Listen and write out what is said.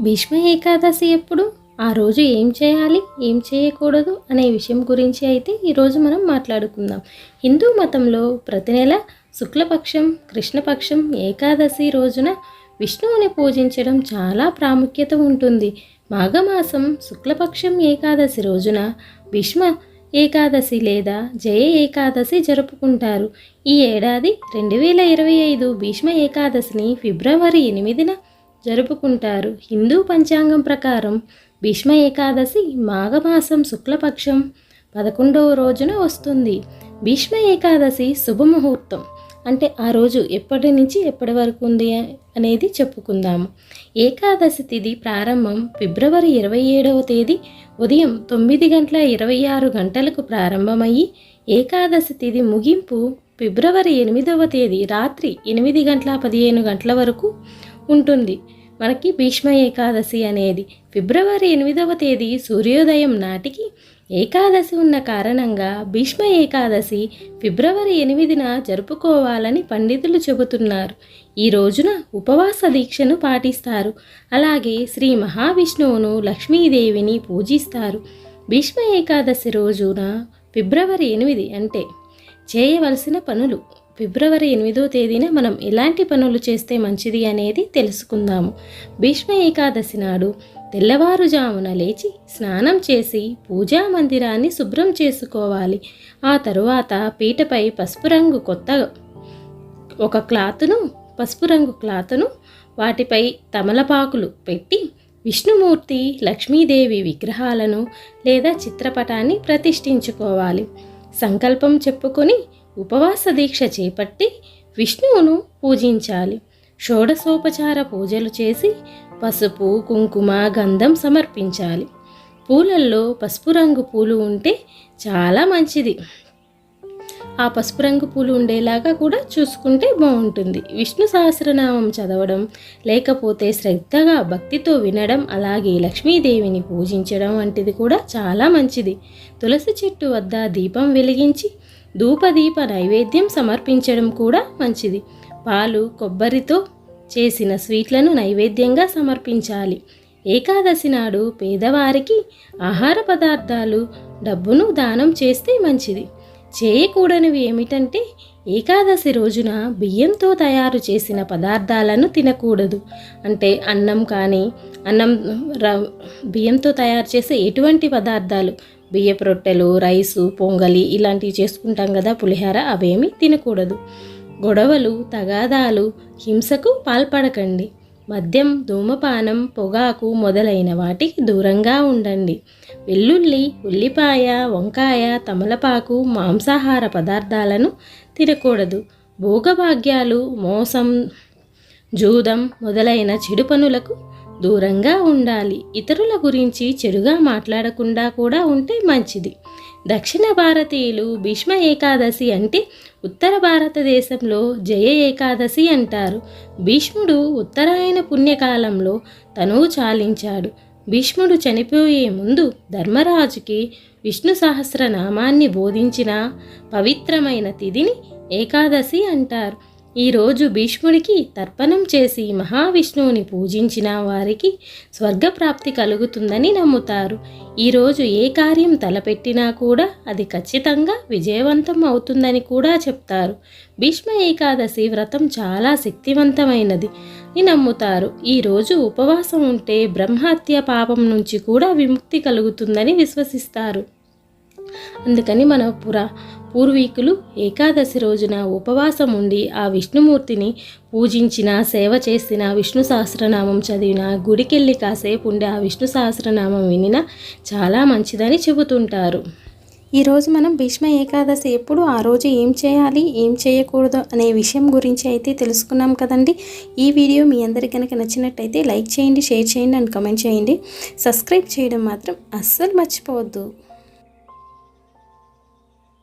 భీష్మ ఏకాదశి ఎప్పుడు? ఆ రోజు ఏం చేయాలి? ఏం చేయకూడదు? అనే విషయం గురించి అయితే ఈరోజు మనం మాట్లాడుకుందాం. హిందూ మతంలో ప్రతి నెల శుక్లపక్షం కృష్ణపక్షం ఏకాదశి రోజున విష్ణువుని పూజించడం చాలా ప్రాముఖ్యత ఉంటుంది. మాఘమాసం శుక్లపక్షం ఏకాదశి రోజున భీష్మ ఏకాదశి లేదా జయ ఏకాదశి జరుపుకుంటారు. ఈ ఏడాది రెండు వేల ఇరవై ఐదు భీష్మ ఏకాదశిని ఫిబ్రవరి ఎనిమిదిన జరుపుకుంటారు. హిందూ పంచాంగం ప్రకారం భీష్మ ఏకాదశి మాఘమాసం శుక్లపక్షం పదకొండవ రోజున వస్తుంది. భీష్మ ఏకాదశి శుభముహూర్తం అంటే ఆ రోజు ఎప్పటి నుంచి ఎప్పటి వరకు ఉంది అనేది చెప్పుకుందాము ఏకాదశి తిథి ప్రారంభం ఫిబ్రవరి ఇరవై ఏడవ తేదీ ఉదయం తొమ్మిది గంటల ఇరవై ఆరు గంటలకు ప్రారంభమయ్యి ఏకాదశి తిథి ముగింపు ఫిబ్రవరి ఎనిమిదవ తేదీ రాత్రి ఎనిమిది గంటల పదిహేను గంటల వరకు ఉంటుంది. మనకి భీష్మ ఏకాదశి అనేది ఫిబ్రవరి ఎనిమిదవ తేదీ సూర్యోదయం నాటికి ఏకాదశి ఉన్న కారణంగా భీష్మ ఏకాదశి ఫిబ్రవరి ఎనిమిదిన జరుపుకోవాలని పండితులు చెబుతున్నారు. ఈ రోజున ఉపవాస దీక్షను పాటిస్తారు. అలాగే శ్రీ మహావిష్ణువును లక్ష్మీదేవిని పూజిస్తారు. భీష్మ ఏకాదశి రోజున ఫిబ్రవరి ఎనిమిది అంటే చేయవలసిన పనులు. ఫిబ్రవరి ఎనిమిదో తేదీన మనం ఎలాంటి పనులు చేస్తే మంచిది అనేది తెలుసుకుందాము. భీష్మ ఏకాదశి నాడు తెల్లవారుజామున లేచి స్నానం చేసి పూజా మందిరాన్ని శుభ్రం చేసుకోవాలి. ఆ తరువాత పీటపై పసుపు రంగు కొత్త ఒక క్లాతును పసుపు రంగు క్లాతును వాటిపై తమలపాకులు పెట్టి విష్ణుమూర్తి లక్ష్మీదేవి విగ్రహాలను లేదా చిత్రపటాన్ని ప్రతిష్ఠించుకోవాలి. సంకల్పం చెప్పుకొని ఉపవాస దీక్ష చేపట్టి విష్ణువును పూజించాలి. షోడశోపచార పూజలు చేసి పసుపు కుంకుమ గంధం సమర్పించాలి. పూలల్లో పసుపు రంగు పూలు ఉంటే చాలా మంచిది. ఆ పసుపు రంగు పూలు ఉండేలాగా కూడా చూసుకుంటే బాగుంటుంది. విష్ణు సహస్రనామం చదవడం లేకపోతే శ్రద్ధగా భక్తితో వినడం అలాగే లక్ష్మీదేవిని పూజించడం వంటిది కూడా చాలా మంచిది. తులసి చెట్టు వద్ద దీపం వెలిగించి ధూపదీప నైవేద్యం సమర్పించడం కూడా మంచిది. పాలు కొబ్బరితో చేసిన స్వీట్లను నైవేద్యంగా సమర్పించాలి. ఏకాదశి నాడు పేదవారికి ఆహార పదార్థాలు డబ్బును దానం చేస్తే మంచిది. చేయకూడనివి ఏమిటంటే ఏకాదశి రోజున బియ్యంతో తయారు చేసిన పదార్థాలను తినకూడదు. అంటే అన్నం కానీ అన్నం బియ్యంతో తయారు చేసే ఎటువంటి పదార్థాలు బియ్యపు రొట్టెలు రైసు పొంగలి ఇలాంటివి చేసుకుంటాం కదా పులిహార అవేమీ తినకూడదు. గొడవలు తగాదాలు హింసకు పాల్పడకండి. మద్యం ధూమపానం పొగాకు మొదలైన వాటికి దూరంగా ఉండండి. వెల్లుల్లి ఉల్లిపాయ వంకాయ తమలపాకు మాంసాహార పదార్థాలను తినకూడదు. భోగభాగ్యాలు మోసం జూదం మొదలైన చెడు పనులకు దూరంగా ఉండాలి. ఇతరుల గురించి చెడుగా మాట్లాడకుండా కూడా ఉంటే మంచిది. దక్షిణ భారతీయులు భీష్మ ఏకాదశి అంటే ఉత్తర భారతదేశంలో జయ ఏకాదశి అంటారు. భీష్ముడు ఉత్తరాయణ పుణ్యకాలంలో తనువు చాలించాడు. భీష్ముడు చనిపోయే ముందు ధర్మరాజుకి విష్ణు సహస్రనామాన్ని బోధించిన పవిత్రమైన తిథిని ఏకాదశి అంటారు. ఈరోజు భీష్ముడికి తర్పణం చేసి మహావిష్ణువుని పూజించిన వారికి స్వర్గప్రాప్తి కలుగుతుందని నమ్ముతారు. ఈరోజు ఏ కార్యం తలపెట్టినా కూడా అది ఖచ్చితంగా విజయవంతం అవుతుందని కూడా చెప్తారు. భీష్మ ఏకాదశి వ్రతం చాలా శక్తివంతమైనది అని నమ్ముతారు. ఈరోజు ఉపవాసం ఉంటే బ్రహ్మహత్య పాపం నుంచి కూడా విముక్తి కలుగుతుందని విశ్వసిస్తారు. అందుకని మన పురా పూర్వీకులు ఏకాదశి రోజున ఉపవాసం ఉండి ఆ విష్ణుమూర్తిని పూజించిన సేవ చేసిన విష్ణు సహస్రనామం చదివిన గుడికెళ్ళి కాసేపు ఉండి ఆ విష్ణు సహస్రనామం వినిన చాలా మంచిదని చెబుతుంటారు. ఈరోజు మనం భీష్మ ఏకాదశి ఎప్పుడు ఆ రోజు ఏం చేయాలి ఏం చేయకూడదు అనే విషయం గురించి అయితే తెలుసుకున్నాం కదండి. ఈ వీడియో మీ అందరికి కనుక నచ్చినట్టయితే లైక్ చేయండి షేర్ చేయండి అండ్ కమెంట్ చేయండి. సబ్స్క్రైబ్ చేయడం మాత్రం అస్సలు మర్చిపోవద్దు.